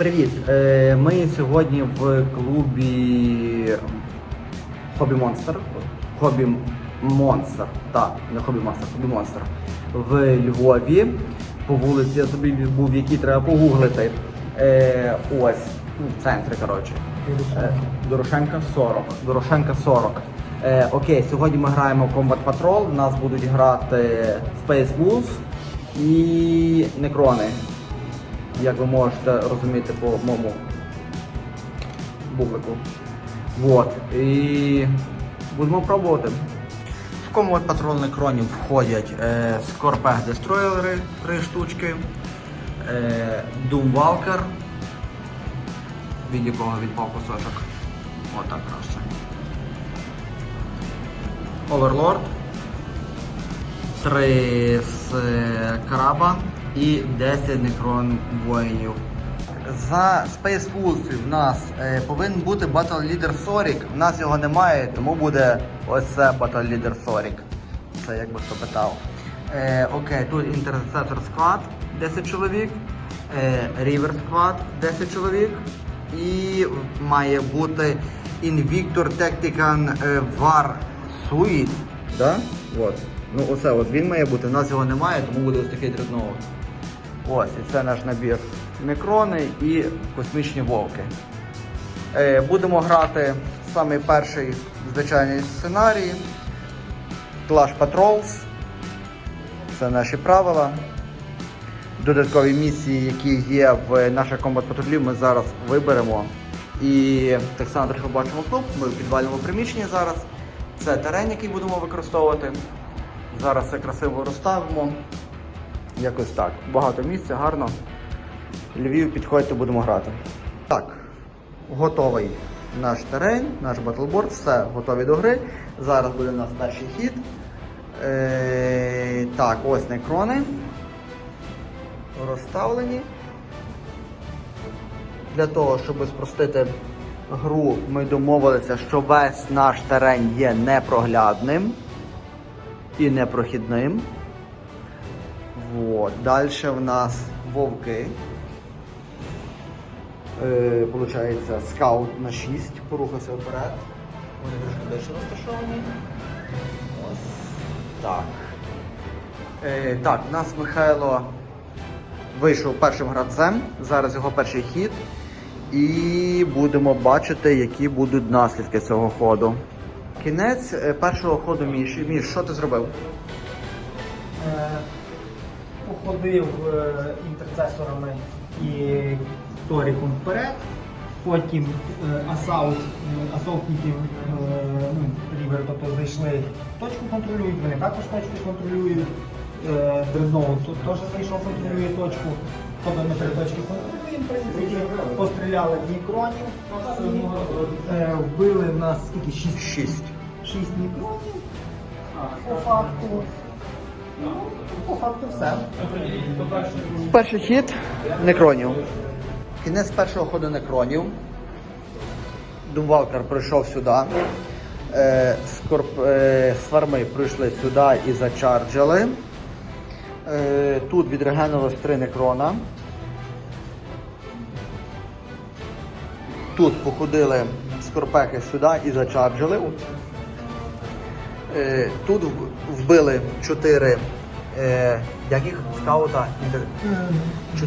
Привіт! Е, Ми сьогодні в клубі Хобі Монстр. Хобі Монстр. Так, не Хобі Монстр, Хобі Монстр. В Львові. По вулиці я собі був, які треба погуглити. Е, ось, ну, в центрі, коротше. Е, Дорошенка 40. Дорошенка 40. Е, окей, сьогодні ми граємо в Combat Patrol. Нас будуть грати Space Wolves і Некрони як ви можете розуміти по моєму бублику. Вот. І будемо пробувати. В комод патрульних кронів входять е, Скорпег Дестройлери 3 штучки, е, Doom Walker, від якого відпав кусочок. Отак краще. Overlord, 3 з е, краба і 10 некрон воїнів. За Space Wolves в нас е, повинен бути Battle Leader Сорік. У нас його немає, тому буде ось це Battle Leader Сорік. Це як би хто питав. Е, окей, тут Interceptor Squad 10 чоловік, е, River Squad 10 чоловік. І має бути Invictor Tactical е, War Suite. Да? От. Ну оце от він має бути, у нас його немає, тому буде ось такий дредноут. Ось, і це наш набір некрони і космічні вовки. Е, будемо грати самий перший звичайний сценарій. Clash Patrols. Це наші правила. Додаткові місії, які є в наших комбат патрулі, ми зараз виберемо. І так само трохи бачимо клуб. Ми в підвальному приміщенні зараз. Це терен, який будемо використовувати. Зараз все красиво розставимо. Якось так. Багато місця, гарно. Львів, підходьте, будемо грати. Так, готовий наш терен, наш батлборд, все готові до гри. Зараз буде у нас перший хід. Е, так, ось некрони. Розставлені. Для того, щоб спростити гру, ми домовилися, що весь наш терен є непроглядним і непрохідним. Вот. Далі в нас вовки. Е, Получається скаут на 6, порухався вперед. Вони трошки більше розташовані. Ось так. Е, так, у нас Михайло вийшов першим гравцем. Зараз його перший хід. І будемо бачити, які будуть наслідки цього ходу. Кінець е, першого ходу Міш. Міш, що ти зробив? Е, походив е, інтерцесорами і торіком вперед. Потім асаут, асаутників ну, рівер, тобто зайшли, точку контролюють, вони також точку контролюють. Е, Дредноут тут теж зайшов, контролює точку. Тобто ми три точки контролюємо, в принципі, постріляли нікронів, е, вбили в нас скільки? Шість, Шість. шість нікронів. По факту. Ну, по факту все. Перший хід некронів. Кінець першого ходу некронів. Думвалкер прийшов сюди. Е, скорп, е, сварми прийшли сюди і зачарджили. Е, тут відрегенувалось три некрона. Тут походили скорпеки сюди і зачарджили. Е, тут вбили чотири е, як їх? скаута. інтер- Чо-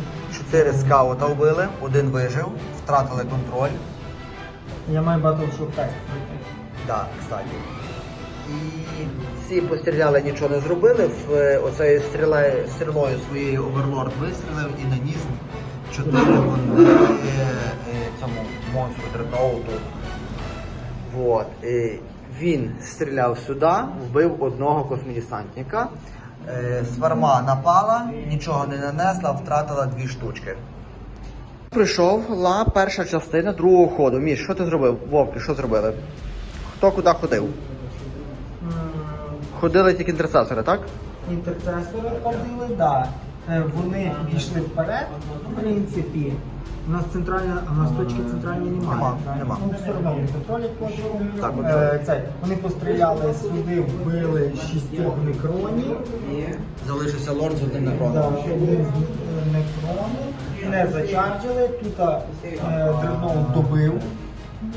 скаута вбили, один вижив, втратили контроль. Я маю Battleship тест пройти. Да, кстати. І ці постріляли, нічого не зробили. Е, оцею стрілою своєю оверлорд вистрілив і наніс чотири вони е, е, цьому монстру дредноуту. Вот. І він стріляв сюди, вбив одного космодесантника. Е, Сварма напала, нічого не нанесла, втратила дві штучки. Прийшла перша частина другого ходу. Міш, що ти зробив? Вовки, що зробили? Хто куди ходив? Ходили тільки інтерцесори, так? Інтерцесори ходили, да. Е, Вони пішли вперед, в принципі. У нас центральна, у нас точки центральної немає. Нема, так? нема. Ну, все одно вони контролять кожного. Так. Е, це, вони постріляли сюди, вбили шістьох некронів. Залишився лорд з одним Да, некроном. один з е. Не зачарджили. Тут е, Дредноут добив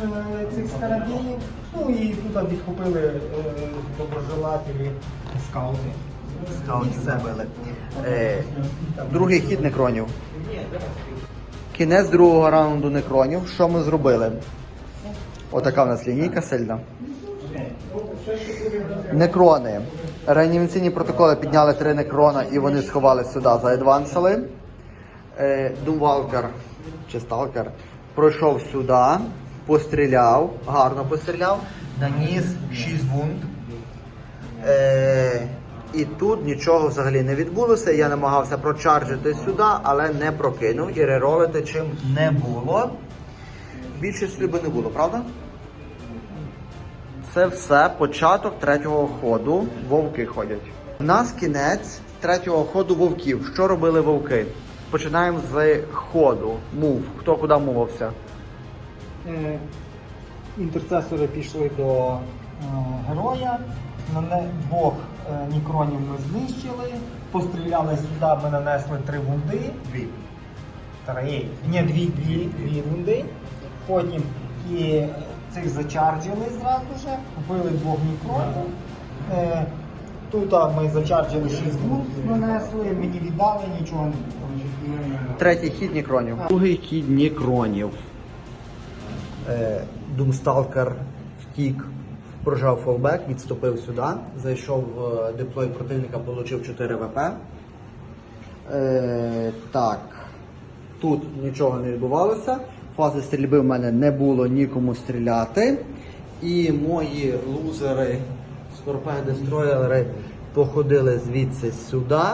е, цих скарабінів. Ну і тут відхопили е, доброжелателі скаути. Скаутів І все. забили. Е, другий хід некронів. Кінець другого раунду некронів. Що ми зробили? Отака в нас лінійка сильна. Некрони. Реанімаційні протоколи підняли три некрона і вони сховали сюди, заедвансили. Е, Думвалкер чи сталкер пройшов сюди, постріляв, гарно постріляв, наніс 6 вунд. Е, і тут нічого взагалі не відбулося. Я намагався прочарджити сюди, але не прокинув і реролити чим не було. Більше сліби не було, правда? Це все початок третього ходу. Вовки ходять. У нас кінець третього ходу вовків. Що робили вовки? Починаємо з ходу. Мув. Хто куди мувався? Е, Інтерцесори пішли до е, героя. Мене двох е, нікронів ми знищили. Постріляли сюди, ми нанесли три вунди. Дві. Три. Ні, дві, дві, дві вунди. Потім і цих зачарджили зразу же, вбили двох нікронів. Е, Тут ми зачарджили 6 вунд, нанесли, мені віддали, нічого не було. Третій хід Нікронів. Другий хід Нікронів. Думсталкер втік, прожав фолбек, відступив сюди, зайшов в деплой противника, отримав 4 ВП. Е, так. Тут нічого не відбувалося. Фази стрільби в мене не було нікому стріляти. І мої лузери, скорпеги-дестроєри походили звідси сюди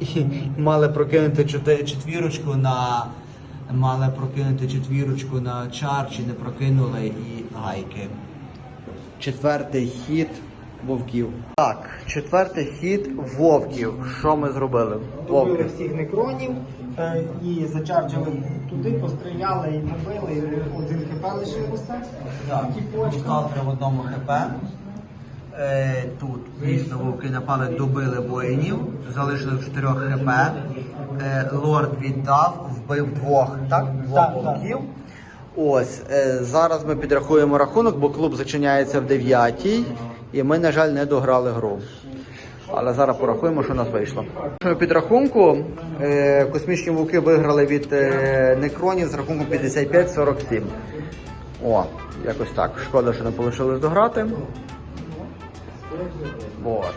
і мали прокинути четвірочку на. Мали прокинути четвірочку на чар, чи не прокинули і гайки. Четвертий хід вовків. Так, четвертий хід вовків. Що ми зробили? Добили всіх некронів е, і зачарджили туди, постріляли і побили, і один хп лишилося. Тіпочка. Сталкер в одному хп. Е, тут дійсно вовки напали, добили воїнів, залишили в 4 хп. Е, лорд віддав, вбив двох, так? Двох Так, вовків. Ось, е, зараз ми підрахуємо рахунок, бо клуб зачиняється в 9 і ми, на жаль, не дограли гру. Але зараз порахуємо, що у нас вийшло. Підрахунку е, космічні вовки виграли від е, некронів з рахунком 55-47. О, якось так. Шкода, що не вийшло дограти. Вот.